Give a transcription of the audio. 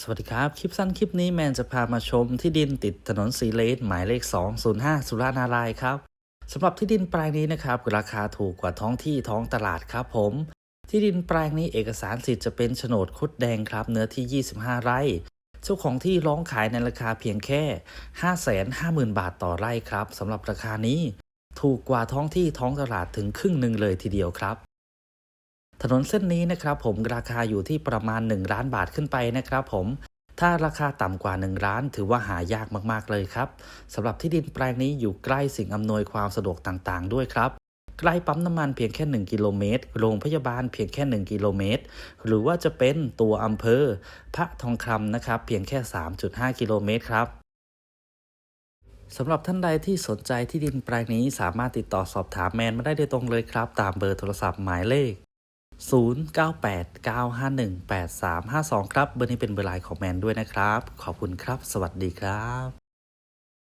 สวัสดีครับ คลิปสั้นคลิปนี้แมนจะพามาชมที่ดินติดถนนสีเลนหมายเลข 205 สุรานารายครับสำหรับที่ดินแปลงนี้นะครับราคาถูกกว่าท้องที่ท้องตลาดครับผม ที่ดินแปลงนี้เอกสารสิทธิ์จะเป็นโฉนดคุดแดงครับ เนื้อที่ 25 ไร่ เจ้าของที่ร้องขายในราคาเพียงแค่ 550,000 บาทต่อไร่ครับสำหรับราคานี้ ถูกกว่าท้องที่ท้องตลาดถึงครึ่งหนึ่งเลยทีเดียวครับ ถนนเส้นนี้นะครับผมราคาอยู่ที่ประมาณ 1 ล้านบาทขึ้นไปนะครับผม ถ้าราคาต่ำกว่า 1 ล้าน ถือว่าหายากมากๆเลยครับสำหรับที่ดินแปลงนี้อยู่ใกล้สิ่งอำนวยความสะดวกต่างๆ ด้วยครับใกล้ปั๊มน้ำมันเพียงแค่ 1 กิโลเมตร โรงพยาบาลเพียงแค่ 1 กิโลเมตร หรือว่าจะเป็นตัวอำเภอ พระทองคำนะครับ เพียงแค่ 3.5 กิโลเมตรครับสำหรับท่านใดที่สนใจที่ดินแปลงนี้สามารถติดต่อสอบถามแมนมาได้โดยตรงเลยครับ ตามเบอร์โทรศัพท์หมายเลข 0989518352 ครับ เบอร์นี้เป็นเบอร์ไลน์ของแมนด้วยนะครับ ขอบคุณครับ สวัสดีครับ